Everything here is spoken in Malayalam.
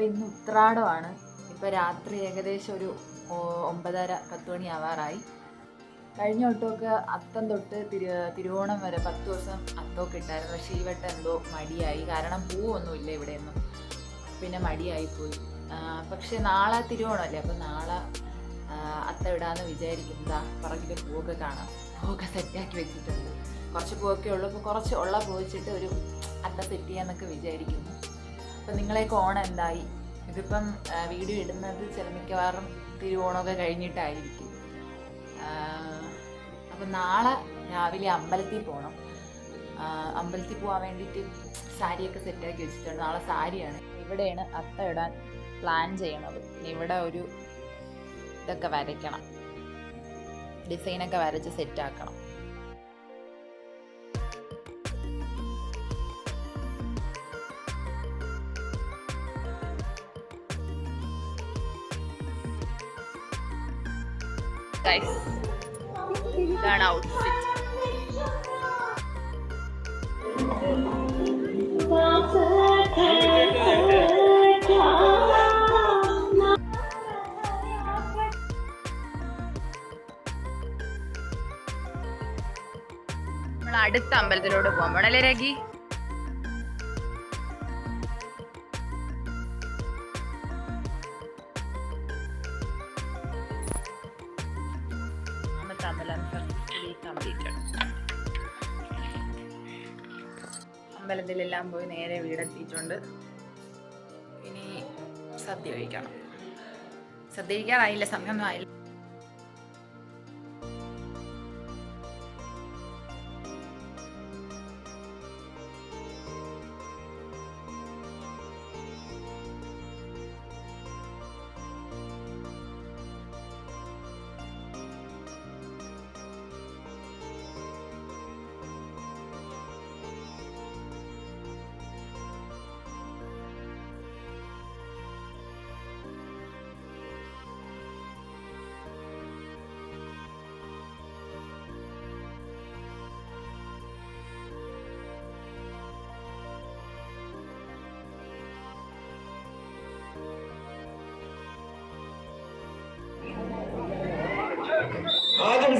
അപ്പോൾ ഇന്ന് ഉത്രാടമാണ് ഇപ്പോൾ രാത്രി ഏകദേശം ഒരു ഒമ്പതര പത്ത് മണി ആവാറായി കഴിഞ്ഞ വട്ടമൊക്കെ അത്തം തൊട്ട് തിരു തിരുവോണം വരെ പത്ത് ദിവസം അത്തമൊക്കെ ഇട്ടായിരുന്നു. പക്ഷേ ഈ വട്ടം എന്തോ മടിയായി. കാരണം പൂവൊന്നുമില്ല ഇവിടെയൊന്നും. പിന്നെ മടിയായി പോയി. പക്ഷെ നാളെ തിരുവോണമല്ലേ അപ്പോൾ നാളെ അത്ത ഇടാന്ന് വിചാരിക്കുന്നതാ പുറകിൽ പൂവൊക്കെ കാണാം. പൂവൊക്കെ സെറ്റാക്കി വെച്ചിട്ടുണ്ട്. കുറച്ച് പൂവൊക്കെ ഉള്ളൂ. അപ്പോൾ കുറച്ച് ഉള്ള പൂവിച്ചിട്ട് ഒരു അത്ത സെറ്റ് ചെയ്യാന്നൊക്കെ വിചാരിക്കുന്നു. അപ്പം നിങ്ങളെയൊക്കെ ഓണം എന്തായി? ഇതിപ്പം വീഡിയോ ഇടുന്നത് ചില മിക്കവാറും തിരുവോണമൊക്കെ കഴിഞ്ഞിട്ടായിരിക്കും. അപ്പം നാളെ രാവിലെ അമ്പലത്തിൽ പോകണം അമ്പലത്തിൽ പോകാൻ വേണ്ടിയിട്ട് സാരിയൊക്കെ സെറ്റാക്കി വെച്ചിട്ടുണ്ട്. നാളെ സാരിയാണ്. ഇവിടെയാണ് അത്ത ഇടാൻ പ്ലാൻ ചെയ്യണത്. ഇവിടെ ഒരു ഇതൊക്കെ വരയ്ക്കണം. ഡിസൈനൊക്കെ വരച്ച് സെറ്റാക്കണം. ഗൈസ് ഇതാണ് ഔട്ട്ഫിറ്റ് നമ്മൾ അടുത്ത അമ്പലത്തിലോട്ട് പോകാം വളരെ രഗി successfully completed. അമ്പലത്തിലെല്ലാം പോയി നേരെ വീടെത്തിയിട്ടുണ്ട്. ഇനി സദ്യ കഴിക്കണം. സദ്യ കഴിക്കാറായില്ല സമയമൊന്നും ആയില്ല. ఆదం